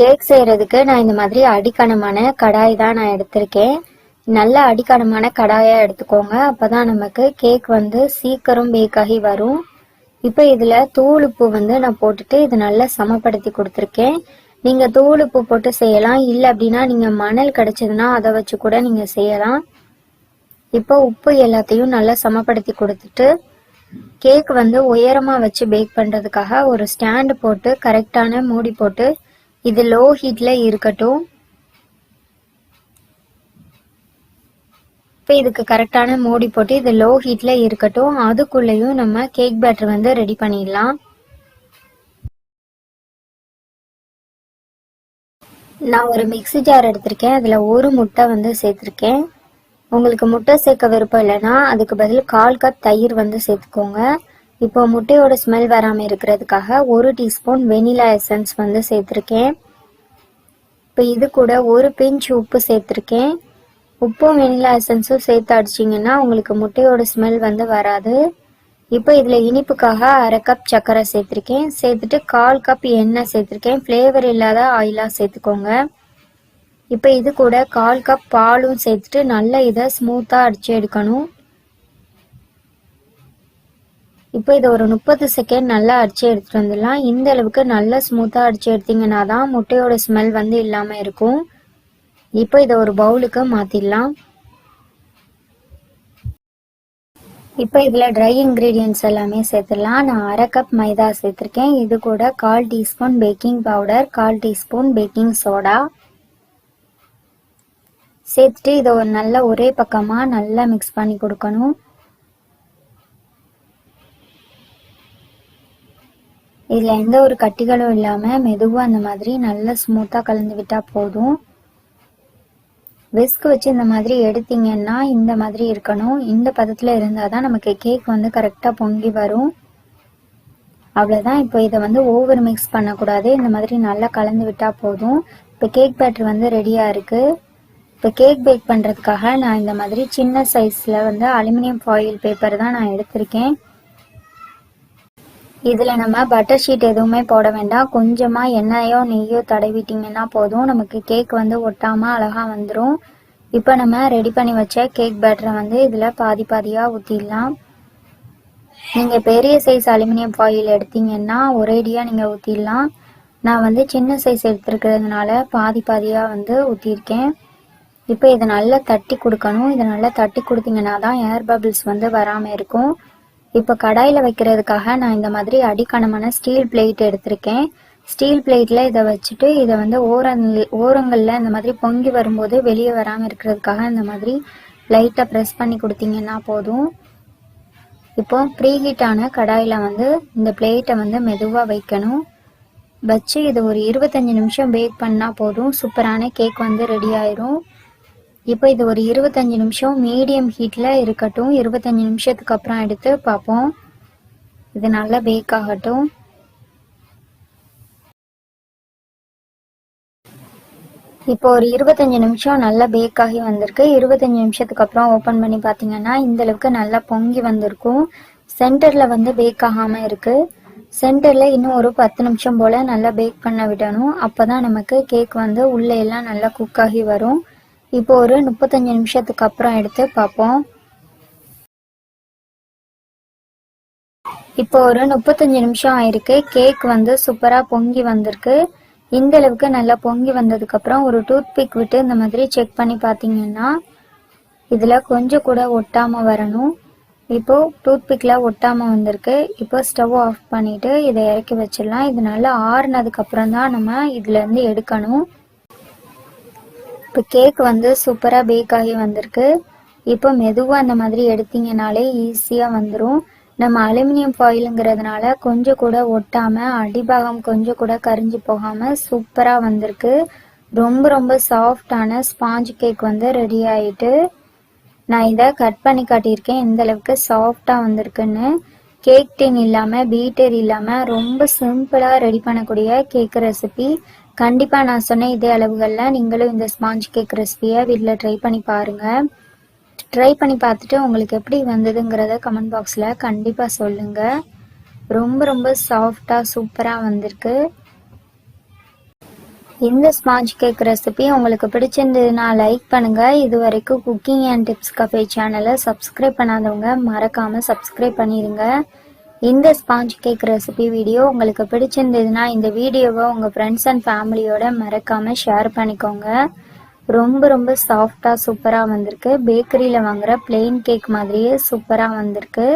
Cake செய்யறதுக்கு நான் இந்த மாதிரி அடிக்கணமான கடாய் தான் நான் எடுத்திருக்கேன். நல்ல அடிக்கணமான கடாயா எடுத்துக்கோங்க. அப்பதான் நமக்கு கேக் வந்து சீக்கிரம் பேக்காகி வரும். இப்போ இதுல தூள் உப்பு வந்து நான் போட்டுட்டு இது நல்லா சமப்படுத்தி கொடுத்துருக்கேன். நீங்க தூள் உப்பு போட்டு செய்யலாம். இல்ல அப்படின்னா நீங்க மணல் கிடைச்சதுன்னா அதை வச்சு கூட நீங்க செய்யலாம். இப்போ உப்பு எல்லாத்தையும் நல்லா சமப்படுத்தி கொடுத்துட்டு கேக் வந்து உயரமா வச்சு பேக் பண்றதுக்காக ஒரு ஸ்டாண்ட் போட்டு கரெக்டான மூடி போட்டு இது லோ ஹீட்ல இருக்கட்டும். இப்போ இதுக்கு கரெக்டான மூடி போட்டு இது லோ ஹீட்ல இருக்கட்டும். அதுக்குள்ளேயும் நம்ம கேக் பேட்டர் வந்து ரெடி பண்ணிடலாம். நான் ஒரு மிக்ஸி ஜார் எடுத்திருக்கேன். அதில் ஒரு முட்டை வந்து சேர்த்துருக்கேன். உங்களுக்கு முட்டை சேர்க்க விருப்பம் இல்லைன்னா அதுக்கு பதில் கால் கப் தயிர் வந்து சேர்த்துக்கோங்க. இப்போ முட்டையோட ஸ்மெல் வராமல் இருக்கிறதுக்காக ஒரு டீஸ்பூன் வெனிலா எசன்ஸ் வந்து சேர்த்துருக்கேன். இப்போ இது கூட ஒரு பிஞ்ச் உப்பு சேர்த்துருக்கேன். உப்பும் வெனிலா எசன்ஸும் சேர்த்து அடிச்சிங்கன்னா உங்களுக்கு முட்டையோட ஸ்மெல் வந்து வராது. இப்போ இதில் இனிப்புக்காக அரை கப் சர்க்கரை சேர்த்துருக்கேன். சேர்த்துட்டு கால் கப் எண்ணெய் சேர்த்துருக்கேன். ஃப்ளேவர் இல்லாத ஆயிலாக சேர்த்துக்கோங்க. இப்போ இது கூட கால் கப் பாலும் சேர்த்துட்டு நல்லா இதை ஸ்மூத்தாக அடித்து எடுக்கணும். இப்போ இதை ஒரு முப்பது செகண்ட் நல்லா அடிச்சு எடுத்துட்டு வந்துடலாம். இந்த அளவுக்கு நல்லா ஸ்மூத்தாக அடிச்சு எடுத்தீங்கன்னா தான் முட்டையோட ஸ்மெல் வந்து இல்லாமல் இருக்கும். இப்போ இதை ஒரு பவுலுக்கு மாற்றிடலாம் இப்போ இதில் ட்ரை இன்க்ரீடியன்ட்ஸ் எல்லாமே சேர்த்துடலாம். நான் அரை கப் மைதா சேர்த்துருக்கேன். இது கூட கால் டீஸ்பூன் பேக்கிங் பவுடர் கால் டீஸ்பூன் பேக்கிங் சோடா சேர்த்துட்டு இதை ஒரு நல்ல ஒரே பக்கமாக நல்லா மிக்ஸ் பண்ணி கொடுக்கணும். இதில் எந்த ஒரு கட்டிகளும் இல்லாமல் மெதுவாக அந்த மாதிரி நல்லா ஸ்மூத்தாக கலந்து விட்டால் போதும். விஸ்க் வச்சு இந்த மாதிரி எடுத்தீங்கன்னா இந்த மாதிரி இருக்கணும். இந்த பதத்தில் இருந்தால் தான் நமக்கு கேக் வந்து கரெக்டாக பொங்கி வரும். அவ்வளோதான் இப்போ இதை வந்து ஓவர் மிக்ஸ் பண்ணக்கூடாது. இந்த மாதிரி நல்லா கலந்து விட்டால் போதும். இப்போ கேக் பேட்டர் வந்து ரெடியாக இருக்குது இப்போ கேக் பேக் பண்ணுறதுக்காக நான் இந்த மாதிரி சின்ன சைஸில் வந்து அலுமினியம் ஃபாயில் பேப்பர் தான் நான் எடுத்திருக்கேன். இதில் நம்ம பட்டர் ஷீட் எதுவுமே போட வேண்டாம். கொஞ்சமாக எண்ணெயோ நெய்யோ தடவிட்டிங்கன்னா போதும். நமக்கு கேக் வந்து ஒட்டாமல் அழகாக வந்துடும் இப்போ நம்ம ரெடி பண்ணி வச்ச கேக் பேட்டரை வந்து இதில் பாதி பாதியாக ஊற்றிடலாம் நீங்கள் பெரிய சைஸ் அலுமினியம் ஃபாயில் எடுத்தீங்கன்னா ஒரேடியாக நீங்கள் ஊற்றிடலாம் நான் வந்து சின்ன சைஸ் எடுத்துருக்கிறதுனால பாதி பாதியாக வந்து ஊற்றிருக்கேன் இப்போ இதை நல்லா தட்டி கொடுக்கணும். இதை நல்லா தட்டி கொடுத்தீங்கன்னா தான் ஏர் பபிள்ஸ் வந்து வராமல் இருக்கும். இப்போ கடாயில் வைக்கிறதுக்காக நான் இந்த மாதிரி அடிக்கணமான ஸ்டீல் பிளேட் எடுத்திருக்கேன். ஸ்டீல் பிளேட்டில் இதை வச்சுட்டு இதை வந்து ஓரங்கள் ஓரங்களில் இந்த மாதிரி பொங்கி வரும்போது வெளியே வராமல் இருக்கிறதுக்காக இந்த மாதிரி லைட்டாக ப்ரெஸ் பண்ணி கொடுத்தீங்கன்னா போதும். இப்போ ப்ரீஹீட்டான கடாயில் வந்து இந்த பிளேட்டை வந்து மெதுவாக வைக்கணும். வச்சு இது ஒரு இருபத்தஞ்சி நிமிஷம் பேக் பண்ணால் போதும். சூப்பரான கேக் வந்து ரெடி ஆயிரும். இப்போ இது ஒரு இருபத்தஞ்சி நிமிஷம் மீடியம் ஹீட்டில் இருக்கட்டும். இருபத்தஞ்சி நிமிஷத்துக்கு அப்புறம் எடுத்து பார்ப்போம். இது நல்லா பேக் ஆகட்டும். இப்போ ஒரு இருபத்தஞ்சு நிமிஷம் நல்லா பேக் ஆகி வந்திருக்கு. இருபத்தஞ்சு நிமிஷத்துக்கு அப்புறம் ஓப்பன் பண்ணி பார்த்தீங்கன்னா இந்த அளவுக்கு நல்லா பொங்கி வந்திருக்கும். சென்டரில் வந்து பேக் ஆகாமல் இருக்குது சென்டரில் இன்னும் ஒரு பத்து நிமிஷம் போல் நல்லா பேக் பண்ண விடணும். அப்போ தான் நமக்கு கேக் வந்து உள்ளே எல்லாம் நல்லா குக் ஆகி வரும். இப்போ ஒரு முப்பத்தஞ்சு நிமிஷத்துக்கு அப்புறம் எடுத்து பார்ப்போம். இப்போ ஒரு முப்பத்தஞ்சு நிமிஷம் ஆயிருக்கு. கேக் வந்து சூப்பராக பொங்கி வந்திருக்கு. இந்த அளவுக்கு நல்லா பொங்கி வந்ததுக்கு அப்புறம் ஒரு டூத் பிக் விட்டு இந்த மாதிரி செக் பண்ணி பார்த்தீங்கன்னா இதில் கொஞ்சம் கூட ஒட்டாமல் வரணும். இப்போ டூத் பிக்கில் ஒட்டாமல் வந்திருக்கு. இப்போ ஸ்டவ் ஆஃப் பண்ணிட்டு இதை இறக்கி வச்சிடலாம். இது நல்லா ஆறுனதுக்கு அப்புறம் தான் நம்ம இதுலேருந்து எடுக்கணும். இப்போ கேக் வந்து சூப்பராக பேக் ஆகி வந்திருக்கு. இப்போ மெதுவாக அந்த மாதிரி எடுத்தீங்கனாலே ஈஸியாக வந்துடும் நம்ம அலுமினியம் ஃபாயிலுங்கிறதுனால கொஞ்சம் கூட ஒட்டாமல் அடிபாகம் கொஞ்சம் கூட கரிஞ்சு போகாமல் சூப்பராக வந்திருக்கு. ரொம்ப ரொம்ப சாஃப்டான ஸ்பாஞ்ச் கேக் வந்து ரெடி ஆகிட்டு நான் இதை கட் பண்ணி காட்டியிருக்கேன். எந்த அளவுக்கு சாஃப்டாக வந்திருக்குன்னு. கேக் டின் இல்லாமல் பீட்டர் இல்லாமல் ரொம்ப சிம்பிளாக ரெடி பண்ணக்கூடிய கேக் ரெசிபி கண்டிப்பாக நான் சொன்ன இதே அளவுகளில் நீங்களும் இந்த ஸ்பாஞ்ச் கேக் ரெசிபியை வீட்டில் ட்ரை பண்ணி பாருங்கள் ட்ரை பண்ணி பார்த்துட்டு உங்களுக்கு எப்படி வந்ததுங்கிறத கமெண்ட் பாக்ஸில் கண்டிப்பாக சொல்லுங்கள் ரொம்ப ரொம்ப சாஃப்டாக சூப்பராக வந்திருக்கு. இந்த ஸ்பாஞ்ச் கேக் ரெசிபி உங்களுக்கு பிடிச்சிருந்ததுன்னா லைக் பண்ணுங்க. இது வரைக்கும் குக்கிங் அண்ட் டிப்ஸ் கஃபே சேனலை சப்ஸ்கிரைப் பண்ணாதவங்க மறக்காம சப்ஸ்கிரைப் பண்ணிடுங்க இந்த ஸ்பாஞ்ச் கேக் ரெசிபி வீடியோ உங்களுக்கு பிடிச்சிருந்ததுன்னா இந்த வீடியோவை உங்கள் ஃப்ரெண்ட்ஸ் அண்ட் ஃபேமிலியோட மறக்காம ஷேர் பண்ணிக்கோங்க. ரொம்ப ரொம்ப சாஃப்டாக சூப்பராக வந்திருக்கு. பேக்கரியில் வாங்குற பிளெயின் கேக் மாதிரியே சூப்பராக வந்திருக்கு.